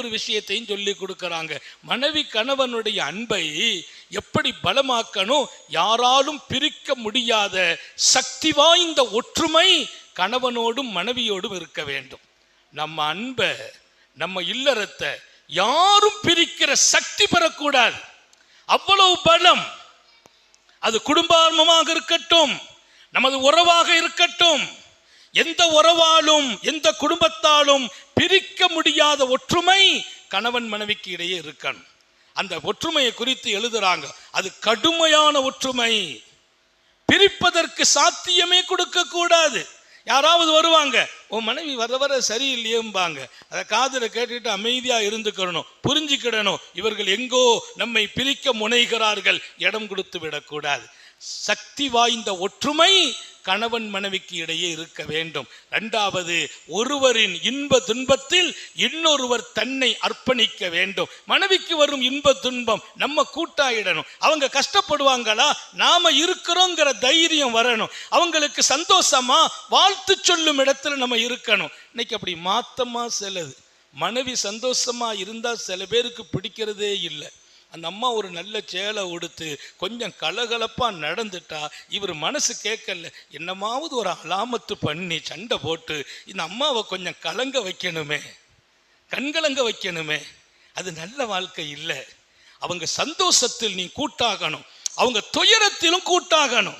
ஒரு விஷயத்தையும் சொல்லி கொடுக்குறாங்க. மனைவி கணவனுடைய அன்பை எப்படி பலமாக்கணும்? யாராலும் பிரிக்க முடியாத சக்தி வாய்ந்த ஒற்றுமை கணவனோடும் மனைவியோடும் இருக்க வேண்டும். நம்ம அன்பை நம்ம இல்லறத்தை யாரும் பிரிக்கிற சக்தி பெறக்கூடாது. அவ்வளவு பலம். அது குடும்பமாக இருக்கட்டும் நமது உறவாக இருக்கட்டும் எந்த உறவாலும் எந்த குடும்பத்தாலும் பிரிக்க முடியாத ஒற்றுமை கணவன் மனைவிக்கு இடையே இருக்கணும். அந்த ஒற்றுமையை குறித்து எழுதுறாங்க. அது கடுமையான ஒற்றுமை. பிரிப்பதற்கு சாத்தியமே கொடுக்க கூடாது. யாராவது வருவாங்க உன் மனைவி வர வர சரியில்லையேம்பாங்க. அதை காதில் கேட்டுட்டு அமைதியா இருந்துக்கிறணும் புரிஞ்சுக்கிடணும். இவர்கள் எங்கோ நம்மை பிரிக்க முனைகிறார்கள். இடம் கொடுத்து விடக்கூடாது. சக்தி வாய்ந்த ஒற்றுமை கணவன் மனைவிக்கு இடையே இருக்க வேண்டும். இரண்டாவது ஒருவரின் இன்ப துன்பத்தில் இன்னொருவர் தன்னை அர்ப்பணிக்க வேண்டும். மனைவிக்கு வரும் இன்ப துன்பம் நம்ம கூட்டாயிடணும். அவங்க கஷ்டப்படுவாங்களா? நாம இருக்கிறோங்கிற தைரியம் வரணும். அவங்களுக்கு சந்தோஷமா வாழ்த்து சொல்லும் இடத்துல நம்ம இருக்கணும். இன்னைக்கு அப்படி மாத்தமா செலது மனைவி சந்தோஷமா இருந்தா சில பேருக்கு பிடிக்கிறதே இல்லை. அந்த அம்மா ஒரு நல்ல சேலை உடுத்து கொஞ்சம் கலகலப்பாக நடந்துட்டா இவர் மனசு கேட்கல. என்னமாவது ஒரு அலாமத்து பண்ணி சண்டை போட்டு இந்த அம்மாவை கொஞ்சம் கலங்க வைக்கணுமே கண்கலங்க வைக்கணுமே அது நல்ல வாழ்க்கை இல்லை. அவங்க சந்தோஷத்தில் நீ கூட்டாகணும். அவங்க துயரத்திலும் கூட்டாகணும்.